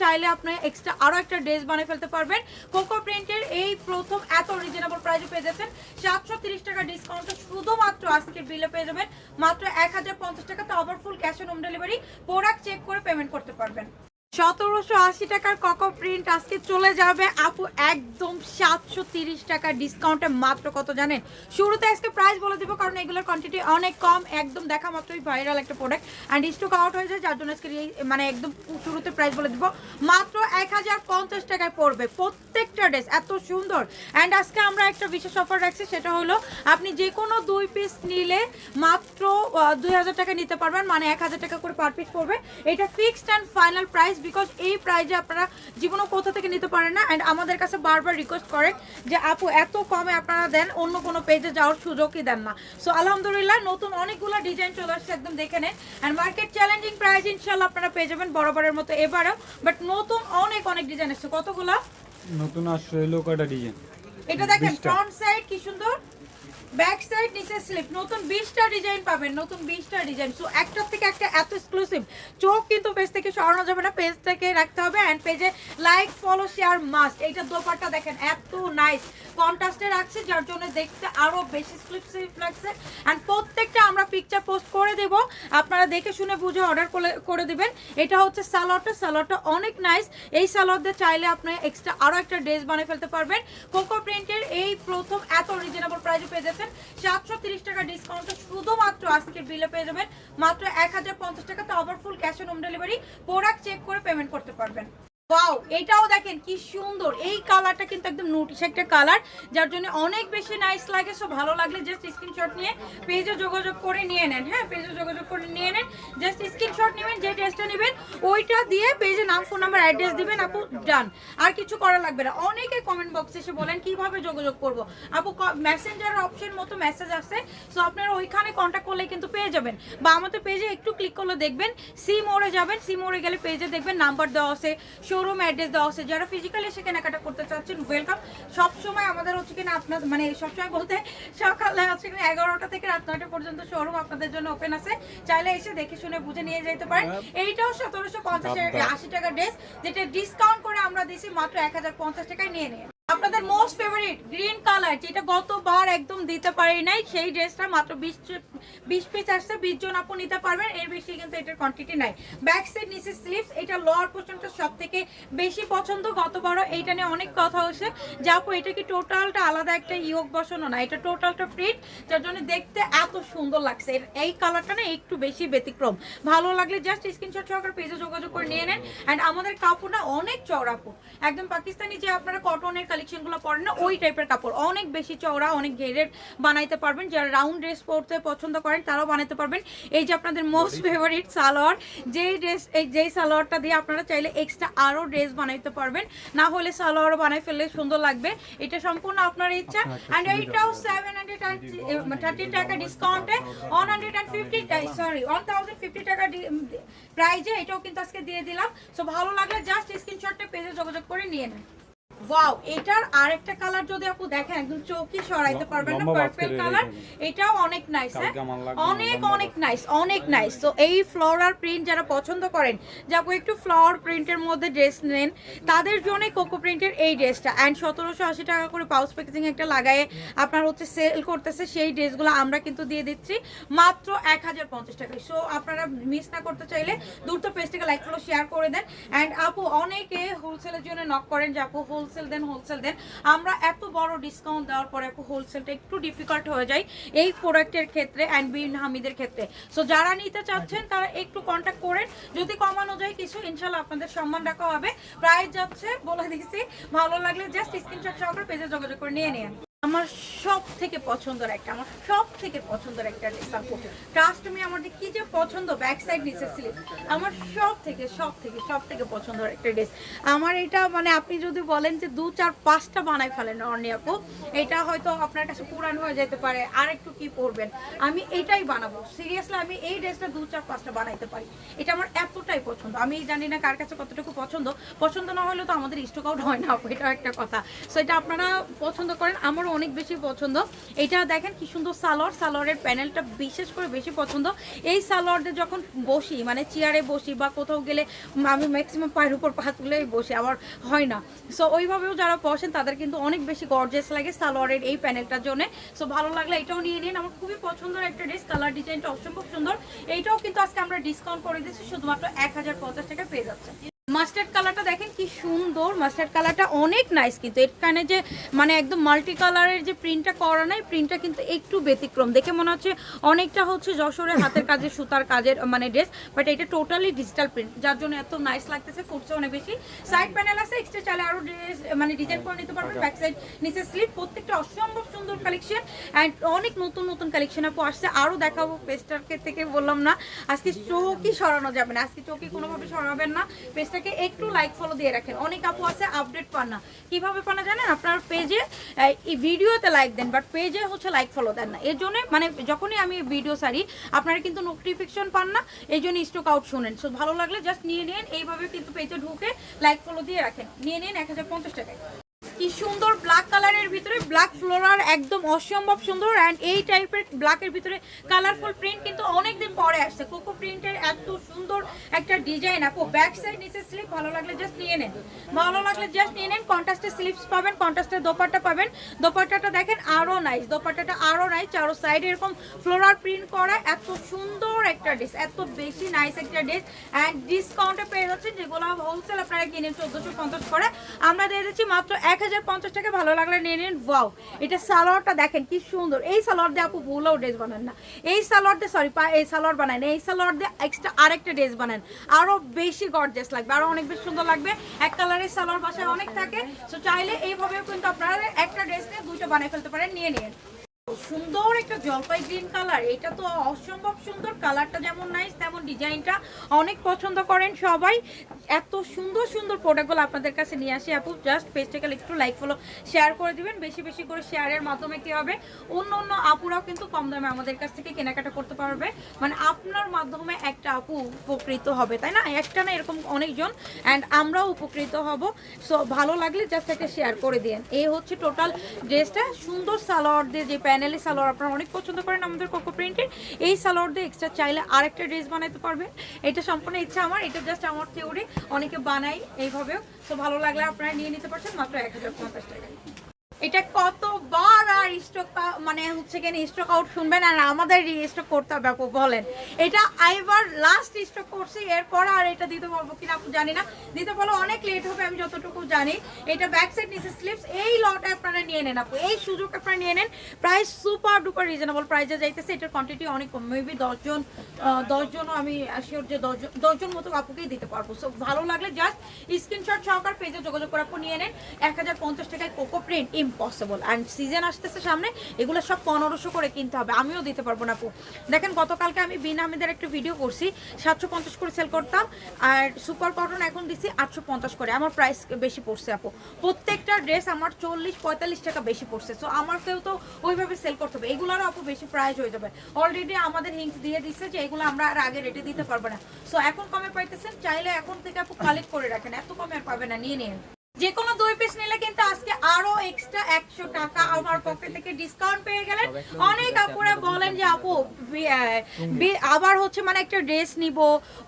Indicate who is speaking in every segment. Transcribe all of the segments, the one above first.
Speaker 1: চাইলে আপনি এক্সট্রা আরও একটা ড্রেস বানিয়ে ফেলতে পারবেন। কোকো প্রিন্টের এই প্রথম এত রিজনেবল প্রাইসে পেয়ে যাচ্ছেন। সাতশো তিরিশ টাকা ডিসকাউন্ট শুধুমাত্র আজকের বিলে পেয়ে যাবেন। মাত্র এক হাজার পঞ্চাশ টাকাতে over full cash on home delivery product check করে পেমেন্ট করতে পারবেন। সতেরোশো আশি টাকার ককো প্রিন্ট আজকে চলে যাবে। আপু, একদম সাতশো তিরিশ টাকার ডিসকাউন্টে মাত্র কত জানেন? শুরুতে আজকে প্রাইস বলে দিব, কারণ এগুলোর কোয়ান্টিটি অনেক কম। একদম দেখা মাত্রই ভাইরাল একটা প্রোডাক্ট অ্যান্ড স্টক আউট হয়ে যায়, যার জন্য আজকে মানে একদম শুরুতে প্রাইস বলে দিব। মাত্র এক হাজার পঞ্চাশ টাকায় পড়বে প্রত্যেকটা ড্রেস এত সুন্দর। অ্যান্ড আজকে আমরা একটা বিশেষ অফার রাখছি, সেটা হলো আপনি যে কোনো দুই পিস নিলে মাত্র দুই হাজার টাকা নিতে পারবেন মানে এক হাজার টাকা করে পার পিস পড়বে। এটা fixed and final price because এই প্রাইজে আপনারা জীবনে কোথা থেকে নিতে পারেন না। অ্যান্ড আমাদের কাছে বারবার রিকোয়েস্ট করে যে আপু এত কমে আপনারা দেন অন্য কোনো পেজে যাওয়ার সুযোগই দেন না। সো আলহামদুলিল্লাহ নতুন অনেকগুলো ডিজাইন চলে আসছে একদম দেখে নেন। অ্যান্ড মার্কেট চ্যালেঞ্জিং প্রাইজ ইনশাল্লাহ আপনারা পেয়ে যাবেন বরাবরের মতো এবারেও। বাট নতুন অনেক অনেক ডিজাইন আসছে কতগুলো?
Speaker 2: নতুন আসছে হলো ডিজাইন
Speaker 1: এটা দেখেন। ফ্রন্ট সাইড কি সুন্দর? ব্যাক সাইড নিচে স্লিপ। নতুন বিশটা ডিজাইন পাবেন, নতুন বিশটা ডিজাইন। সো একটার থেকে একটা এত এক্সক্লুসিভ চোখ কিন্তু পেজ থেকে সরানো যাবে না পেজ থেকে রাখতে হবে অ্যান্ড পেজে লাইক ফলো শেয়ার মাস্ট এইটা দোপাট্টা দেখেন, এত নাইস কন্ট্রাস্টে রাখছে, যার জন্য দেখতে আরও বেশি এক্সক্লুসিভ লাগছে। অ্যান্ড প্রত্যেকটা আমরা পিকচার পোস্ট করে দেব। আপনারা দেখে শুনে বুঝে অর্ডার করে দিবেন। এটা হচ্ছে সালোয়ারটা। সালোয়ারটা অনেক নাইস এই সালোয়ারদের চাইলে আপনি এক্সট্রা আরও একটা ড্রেস বানিয়ে ফেলতে পারবেন। কোকো প্রিন্টের এই প্রথম এত রিজনেবল প্রাইসে পেয়ে যাচ্ছেন সাতশো তিরিশ টাকা ডিসকাউন্ট শুধুমাত্র আজকের বিলে পেয়ে যাবেন। মাত্র এক হাজার পঞ্চাশ টাকাতে over full cash on home delivery product check করে পেমেন্ট করতে পারবেন। ওয়াও এটাও দেখেন কি সুন্দর। এই কালারটা কিন্তু একদম নোটিশ একটা কালার যার জন্য অনেক বেশি নাইস লাগে সো ভালো লাগলে জাস্ট স্ক্রিনশট নিয়ে পেজে যোগাযোগ করে নিয়ে নেন। হ্যাঁ পেজে যোগাযোগ করে নিয়ে নেন জাস্ট স্ক্রিনশট নেবেন, যে ড্রেসটা নেবেন, ওইটা দিয়ে পেজে নাম ফোন নাম্বার অ্যাড্রেস দিবেন, আপু ডান আর কিছু করা লাগবে না। অনেকে কমেন্ট বক্সে এসে বলেন, কীভাবে যোগাযোগ করব? আপু মেসেঞ্জার অপশন মতো মেসেজ আসে সো আপনারা ওইখানে কন্ট্যাক্ট করলে কিন্তু পেয়ে যাবেন। বা আমাদের পেজে একটু ক্লিক করলে দেখবেন সি মোড়ে যাবেন সি মোড়ে গেলে পেজে দেখবেন নাম্বার দেওয়া আছে শোরুম অ্যাড্রেস দেওয়া হচ্ছে যারা ফিজিক্যালি এসে কেনাকাটা করতে চাচ্ছেন ওয়েলকাম সবসময় আমাদের হচ্ছে কিনা আপনার মানে সবসময় বলতে সকালে হচ্ছে কিনা এগারোটা থেকে রাত নয়টা পর্যন্ত শোরুম আপনাদের জন্য ওপেন আছে। চাইলে এসে দেখে শুনে বুঝে নিয়ে যেতে পারেন। এইটাও সতেরোশো পঞ্চাশ আশি টাকা ড্রেস যেটা ডিসকাউন্ট করে আমরা দিছি মাত্র এক হাজার পঞ্চাশ টাকায় নিয়ে নিয়ে আপনাদের মোস্ট ফেভারিট গ্রিন কালার যেটা গতবার একদম দিতে পারি নাই, সেই ড্রেসটা মাত্র বিশ বিশ পিস আসছে, বিশ জন আপু নিতে পারবেন, এর বেশি কিন্তু এটার কোয়ান্টিটি নাই। ব্যাক সাইড নিচে স্লিভস এটা লোয়ার পোর্শনটা সব থেকে বেশি পছন্দ, গতবারও এইটা নিয়ে অনেক কথা হয়েছে। যে আপু, এটা কি টোটালটা আলাদা একটা ইয়োগ বসানো? না, এটা টোটালটা প্রিন্ট যার জন্য দেখতে এত সুন্দর লাগছে। এই কালারটা না একটু বেশি ব্যতিক্রম। ভালো লাগলে জাস্ট স্ক্রিনশট সহকারে পেজে যোগাযোগ করে নিয়ে নেন। অ্যান্ড আমাদের কাপড়টা অনেক চওড়া একদম পাকিস্তানি যে আপনারা কটনের কালেকশনগুলো পরেন না ওই টাইপের কাপড়। অনেক বেশি চওড়া অনেক ঘেরের বানাইতে পারবেন। যারা রাউন্ড ড্রেস পরতে পছন্দ করেন তারাও বানাতে পারবেন। এই যে আপনাদের মোস্ট ফেভারিট সালোয়ার যেই ড্রেস এই যেই সালোয়ারটা দিয়ে আপনারা চাইলে এক্সট্রা আরও ড্রেস বানাইতে পারবেন। না হলে সালোয়ারও বানাই ফেললে সুন্দর লাগবে। এটা সম্পূর্ণ আপনার ইচ্ছা। অ্যান্ড এইটাও সেভেন হান্ড্রেড থার্টি টাকা ডিসকাউন্টে one hundred and fifty sorry one thousand fifty টাকা প্রাইজে এটাও কিন্তু আজকে দিয়ে দিলাম। সো ভালো লাগলে জাস্ট স্ক্রিনশটটা পেজে যোগাযোগ করে নিয়ে নেন। ওয়াও এটার আরেকটা কালার যদি আপু দেখেন একদম চোখই সরাইতে পারবেন না পার্পল কালার এটাও অনেক নাইস হ্যাঁ?
Speaker 2: লাগবে
Speaker 1: অনেক অনেক নাইস অনেক নাইস তো এই ফ্লোরাল প্রিন্ট যারা পছন্দ করেন যে আপু একটু ফ্লাওয়ার প্রিন্টের মধ্যে ড্রেস নেন তাদের জন্যই কোকো প্রিন্টের এই ড্রেসটা অ্যান্ড সতেরোশো আশি টাকা করে পাউস প্যাকেজিং একটা লাগায়ে আপনার হচ্ছে সেল করতেছে সেই ড্রেসগুলো আমরা কিন্তু দিয়ে দিচ্ছি মাত্র এক হাজার পঞ্চাশ টাকায়। সো আপনারা মিস না করতে চাইলে দ্রুত পেজটাকে লাইক ফলো শেয়ার করে দেন। অ্যান্ড আপু অনেকে হোলসেলের জন্য নক করেন যে আপু হোলসেল দেন হোলসেল দেন। আমরা এত বড় ডিসকাউন্ট দেওয়ার পরে হোলসেলটা একটু ডিফিকাল্ট হয়ে যায় এই প্রোডাক্টের ক্ষেত্রে অ্যান্ড বিন হামিদের ক্ষেত্রে। সো যারা নিতে চাচ্ছেন তারা একটু কন্ট্যাক্ট করেন। যদি কমানো যায় কিছু ইনশাল্লাহ আপনাদের সম্মান রাখা হবে। প্রাইস যাচ্ছে বলে দিচ্ছি ভালো লাগলে জাস্ট স্ক্রিনশট সহকারে পেজে যোগাযোগ করে নিয়ে নিন। আমার সব থেকে পছন্দের একটা, আমার সব থেকে পছন্দের একটা আপু ট্রাস্ট মি আমার কি যে পছন্দ ব্যাক সাইড নিচে স্লিপ আমার সব থেকে সব থেকে সব থেকে পছন্দের একটা ড্রেস আমার এটা মানে আপনি যদি বলেন যে দু, চার, পাঁচটা বানাই ফেলেন অর্নি আপু, এটা হয়তো আপনার কাছে পুরান হয়ে যেতে পারে, আর একটু কি পরবেন? আমি এটাই বানাবো। সিরিয়াসলি আমি এই ড্রেসটা দু, চার, পাঁচটা বানাইতে পারি। এটা আমার এতটাই পছন্দ। আমি জানি না কার কাছে কতটুকু পছন্দ। পছন্দ না হলে তো আমাদের স্টক আউট হয় না এটাও একটা কথা। সো এটা আপনারা পছন্দ করেন, আমারও অনেক বেশি পছন্দ। এটা দেখেন কি সুন্দর সালোয়ার। সালোয়ারের প্যানেলটা বিশেষ করে বেশি পছন্দ। এই সালোয়ারতে যখন বসি মানে চেয়ারে বসি বা কোথাও গেলে আমি ম্যাক্সিমাম পায়ের উপর পা তুলেই বসি, আমার হয় না। সো ওইভাবেও যারা বসেন, তাদের কিন্তু অনেক বেশি গর্জেস লাগে সালোয়ারের এই প্যানেলটার জন্য। সো ভালো লাগলে এটাও নিয়ে নিন। আমার খুবই পছন্দের একটা ড্রেস কালার ডিজাইনটা অসম্ভব সুন্দর। এইটাও কিন্তু আজকে আমরা ডিসকাউন্ট করে দিচ্ছি শুধুমাত্র এক হাজার পঞ্চাশ টাকা পেয়ে যাচ্ছে মাস্টার্ড কালারটা দেখেন কি সুন্দর। মাস্টার্ড কালারটা অনেক নাইস কিন্তু। এখানে যে মানে একদম মাল্টি কালারের যে প্রিন্টটা করা নাই প্রিন্টটা কিন্তু একটু ব্যতিক্রম। দেখে মনে হচ্ছে অনেকটা হচ্ছে যশোরের হাতের কাজের সুতার কাজের মানে ড্রেস বাট এটা টোটালি ডিজিটাল প্রিন্ট যার জন্য এত নাইস লাগতেছে ফুটছে অনেক বেশি। সাইড প্যানেল আছে এক্সট্রা চালে আরও ড্রেস মানে ডিজাইন করে নিতে পারবেন। ব্যাক সাইড নিচে স্লিপ প্রত্যেকটা অসম্ভব সুন্দর কালেকশন অ্যান্ড অনেক নতুন নতুন কালেকশন আপু আসছে। আরও দেখাবো পেস্টারকে থেকে বললাম না। আজকে চোখই সরানো যাবে না। আজকে চোখই কোনোভাবে সরাবেন না। পেজটাকে একটু লাইক ফলো দিয়ে রাখেন। অনেক আপু আছে আপডেট পান না। কীভাবে পানা জানেন? আপনার পেজে ভিডিওতে লাইক দেন বাট পেজে হচ্ছে লাইক ফলো দেন না। এর জন্য মানে যখনই আমি ভিডিও সারি আপনারা কিন্তু নোটিফিকেশন পান না, এই জন্য স্টক আউট শুনেন। সো ভালো লাগলে জাস্ট নিয়ে নিন, এইভাবে কিন্তু পেজে ঢুকে লাইক ফলো দিয়ে রাখেন। নিয়ে নিন এক হাজার পঞ্চাশ টাকায়। কি সুন্দর ব্ল্যাক কালারের ভিতরে ব্ল্যাক ফ্লোরার একদম অসম্ভব সুন্দর অ্যান্ড এই টাইপের ব্ল্যাকের ভিতরে কালারফুল প্রিন্ট কিন্তু অনেকদিন পরে আসছে। কোকো প্রিন্টের এত সুন্দর একটা ডিজাইন আপু ব্যাক সাইড নিচে স্লিপ ভালো লাগলে জাস্ট নিয়ে নেন। ভালো লাগলে জাস্ট নিয়ে নেন কন্ট্রাস্টের স্লিপস পাবেন কন্ট্রাস্টের দোপাট্টা পাবেন। দোপাট্টাটা দেখেন আরও নাইস দোপাট্টাটা আরও নাইস চারো সাইডে এরকম ফ্লোরার প্রিন্ট করা এত সুন্দর একটা ড্রেস এত বেশি নাইস একটা ড্রেস অ্যান্ড ডিসকাউন্টে পেয়ে যাচ্ছে যেগুলো হোলসেল আপনারা কিনে চোদ্দোশো পঞ্চাশ করে। আমরা দিয়ে দিচ্ছি মাত্র এক হাজার পঞ্চাশ টাকা ভালো লাগলে নিয়ে নিন। ওয়াও এটা সালোয়ারটা দেখেন কি সুন্দর। এই সালোয়ার দিয়ে আপু ভুলেও ড্রেস বানান না। এই সালোয়ার দিয়ে সরি এই সালোয়ার বানায় এই সালোয়ার দিয়ে এক্সট্রা আরেকটা ড্রেস বানান। আরও বেশি গর্জেস লাগবে, আরও অনেক বেশি সুন্দর লাগবে। এক কালারের সালোয়ার বাসায় অনেক থাকে। সো চাইলে এইভাবেও কিন্তু আপনারা একটা ড্রেস নিয়ে দুটো বানিয়ে ফেলতে পারেন, নিয়ে নিন। সুন্দর একটা জলপাই গ্রিন কালার এটা তো অসম্ভব সুন্দর। কালারটা যেমন নাইস তেমন ডিজাইনটা অনেক পছন্দ করেন সবাই। এত সুন্দর সুন্দর প্রোডাক্টগুলো আপনাদের কাছে নিয়ে আসি আপু। জাস্ট পেজটাকে একটু লাইক ফলো শেয়ার করে দিবেন। বেশি বেশি করে শেয়ারের মাধ্যমে কী হবে? অন্য অন্য আপুরাও কিন্তু কম দামে আমাদের কাছ থেকে কেনাকাটা করতে পারবে। মানে আপনার মাধ্যমে একটা আপু উপকৃত হবে, তাই না? একটা না এরকম অনেকজন। অ্যান্ড আমরাও উপকৃত হব। সো ভালো লাগলে জাস্ট একটা শেয়ার করে দিন এই হচ্ছে টোটাল ড্রেসটা সুন্দর সালোয়ার দিয়ে যে প্যানেলে সালোয়ার আপনারা অনেক পছন্দ করেন আমাদের কোকো প্রিন্টের। এই সালোয়ার দিয়ে এক্সট্রা চাইলে আরেকটা ড্রেস বানাইতে পারবেন। এটা সম্পূর্ণ ইচ্ছা আমার, এটা জাস্ট আমার থিওরি অনেকে বানাই এইভাবেও। তো ভালো লাগলে আপনারা নিয়ে নিতে পারছেন, মাত্র এক হাজার পঞ্চাশ টাকা এটা কতবার আর স্টক মানে হচ্ছে কেন স্টক আউট শুনবেন আর আমাদের স্টক করতে হবে আপু, বলেন। এটা আইবার লাস্ট স্টক করছি, এরপর আর এটা দিতে পারব কিনা আপু জানি না। দিতে পারলে অনেক লেট হবে, আমি যতটুকু জানি। এটা ব্যাক সাইড নিচে স্লিপস এই লটে আপনারা নিয়ে নেন আপু। এই সুযোগ আপনারা নিয়ে নেন। প্রাইস সুপার ডুপার রিজনেবল প্রাইসে যাইতেছে, এটার কোয়ান্টিটি অনেক কম। মেবি দশজন দশজন আমি শিওর যে দশজন দশজন মতো আপুকেই দিতে পারব। সো ভালো লাগলে জাস্ট স্ক্রিনশট সহকার পেজে যোগাযোগ করে আপু নিয়ে নেন। এক হাজার পঞ্চাশ টাকায় coco print impossible and season আসতেছে সামনে, এগুলো সব পনেরোশো করে কিনতে হবে। আমিও দিতে পারব না আপু। দেখেন, গতকালকে আমি বিন আহমেদের একটা ভিডিও করছি, সাতশো পঞ্চাশ করে সেল করতাম, আর সুপার কটন এখন দিচ্ছি আটশো পঞ্চাশ করে। আমার প্রাইস বেশি পড়ছে আপু। প্রত্যেকটা ড্রেস আমার চল্লিশ পঁয়তাল্লিশ টাকা বেশি পড়ছে। সো আমাকেও তো ওইভাবে সেল করতে হবে। এগুলোরও আপু বেশি প্রাইস হয়ে যাবে। অলরেডি আমাদের হিংস দিয়ে দিচ্ছে যে এগুলো আমরা আর আগে রেটে দিতে পারব না। সো এখন কমে পাইতেছেন, চাইলে এখন থেকে আপু কালেক্ট করে রাখেন। এত কমে আর পাবে না, নিয়ে নিন যে কোনো দুই পিস নিলে কিন্তু আজকে আরও এক্সট্রা একশো টাকা আমার পকেট থেকে ডিসকাউন্ট পেয়ে গেলেন। অনেক আপুরা বলেন যে আপু আবার হচ্ছে মানে একটা ড্রেস নিব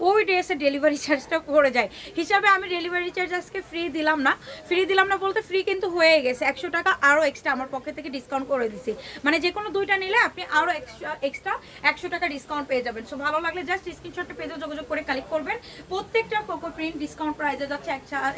Speaker 1: ওই ড্রেসের ডেলিভারি চার্জটা পড়ে যায়। হিসাবে আমি ডেলিভারি চার্জ আজকে ফ্রি দিলাম না। ফ্রি দিলাম না বলতে ফ্রি কিন্তু হয়ে গেছে। একশো টাকা আরও এক্সট্রা আমার পকেট থেকে ডিসকাউন্ট করে দিছি। মানে যে কোনো দুইটা নিলে আপনি আরও এক্সট্রা এক্সট্রা একশো টাকা ডিসকাউন্ট পেয়ে যাবেন। সো ভালো লাগলে জাস্ট স্ক্রিনশটটা পেজে যোগাযোগ করে কালেক্ট করবেন। প্রত্যেকটা কোকো প্রিন্ট ডিসকাউন্ট প্রাইসে যাচ্ছে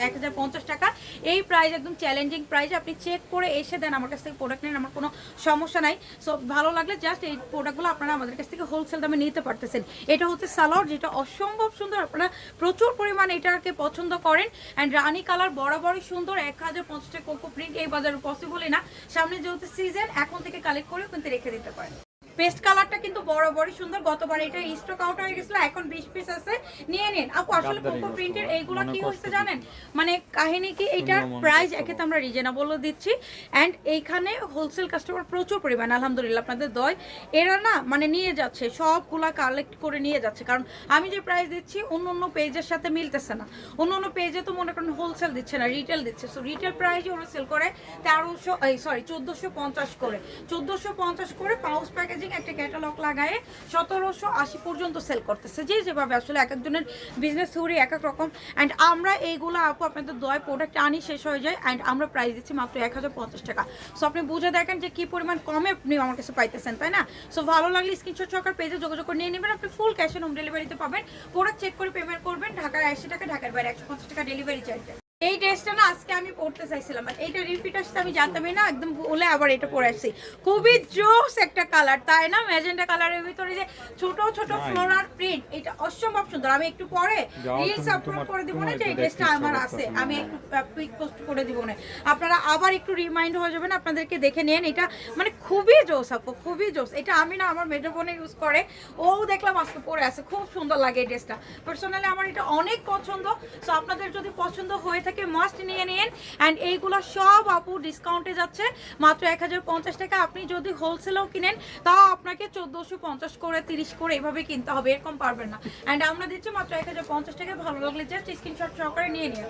Speaker 1: এক হাজার পঞ্চাশ টাকা। এই প্রাইস একদম চ্যালেঞ্জিং প্রাইস আপনি চেক করে এসে দেন আমার কাছ থেকে প্রোডাক্ট নেন, আমার কোনো সমস্যা নাই। সো ভালো লাগলে জাস্ট এই প্রোডাক্টগুলো আপনারা আমাদের কাছ থেকে হোলসেল দামে নিতে পারতেছেন। এটা হচ্ছে সালোয়ার, যেটা অসম্ভব সুন্দর। আপনারা প্রচুর পরিমাণে এটাকে পছন্দ করেন। অ্যান্ড রানি কালার বরাবরই সুন্দর, এক হাজার পঞ্চাশ টাকা কোকো প্রিন্ট এই বাজারে পসিবলই না। সামনে যেহেতু সিজন এখন থেকে কালেক্ট করেও কিন্তু রেখে দিতে পারেন। পেস্ট কালারটা কিন্তু বড় বড় সুন্দর। গতবার এটা স্টক আউট হয়ে গেছিল এখন বিশ পিস আছে। নিয়ে নিন। আপু আসলে কোকো প্রিন্টের এইগুলো কি হচ্ছে জানেন? মানে কাহিনী কি এটার
Speaker 2: মনে
Speaker 1: প্রাইস একে তো। আমরা রিজনেবলও দিচ্ছি। এন্ড এইখানে হোলসেল কাস্টমার প্রচুর পরিমাণ আলহামদুলিল্লাহ আপনাদের দয়। এরা না মানে নিয়ে যাচ্ছে সবগুলা কালেক্ট করে নিয়ে যাচ্ছে। কারণ আমি যে প্রাইস দিচ্ছি অন্য অন্য পেজের সাথে মিলতেছে না। অন্য অন্য পেজে তো মনে করেন হোলসেল দিচ্ছে না রিটেল দিচ্ছে। সো রিটেল প্রাইসে ওরা সেল করে তেরোশো এই সরি চোদ্দোশো পঞ্চাশ করে। চোদ্দোশো পঞ্চাশ করে পাউচ প্যাকেজিং একটা ক্যাটালগ লাগায়ে সতেরোশো আশি পর্যন্ত সেল করতেছে। যে যেভাবে আসলে এক একজনের বিজনেস থিওরি এক এক রকম। অ্যান্ড আমরা এইগুলো আপু আপনাদের দয় প্রোডাক্ট আনি শেষ হয়ে যায় অ্যান্ড আমরা প্রাইস দিচ্ছি মাত্র এক হাজার পঞ্চাশ টাকা। সো আপনি বুঝে দেখেন যে কি পরিমাণ কমে আপনি আমার কাছে পাইতেছেন, তাই না? সো ভালো লাগলে স্ক্রিনশট সরকার পেজে যোগাযোগ করে নিয়ে নেবেন। আপনি ফুল ক্যাশ অন হোম ডেলিভারিতে পাবেন। প্রোডাক্ট চেক করে পেমেন্ট করবেন। ঢাকার আশি টাকা, ঢাকার বাইরে একশো পঞ্চাশ টাকা ডেলিভারি চার্জ এই ড্রেসটা না আজকে আমি পড়তে চাইছিলাম। আর এইটা রিপিট আসছে আমি জানতামই না একদম বলে আবার এটা পরে আসছি। খুবই জোস একটা কালার তাই না? ম্যাজেন্টা কালারের ভিতরে যে ছোট ছোট. ফ্লোরার প্রিন্ট এটা অসম্ভব সুন্দর। আমি একটু পরে রিলস আপলোড করে দিব না যে এই ড্রেসটা আমার আছে। আমি। একটু পিক পোস্ট করে দিব না। আপনারা আবার একটু রিমাইন্ড হয়ে যাবেন আপনাদেরকে দেখে নেন। এটা মানে খুবই জোস আপু খুবই জোস। এটা আমি না আমার মেজো বোনে ইউজ করে। ও দেখলাম আজকে পরে আছে। খুব সুন্দর লাগে এই ড্রেসটা। পার্সোনালি আমার এটা অনেক পছন্দ। সো আপনাদের যদি পছন্দ হয়ে থাকে মাস্ট নিয়ে নিন। অ্যান্ড এইগুলো সব আপু ডিসকাউন্টে যাচ্ছে। মাত্র এক হাজার পঞ্চাশ টাকা আপনি যদি হোলসেলেও কিনেন, তাও আপনাকে চোদ্দোশো করে, তিরিশ করে এভাবে কিনতে হবে, এরকম পারবেন না। অ্যান্ড আমরা দিচ্ছি মাত্র এক হাজার পঞ্চাশ টাকা। ভালো লাগলে জাস্ট স্ক্রিনশট সহকারে নিয়ে নিন।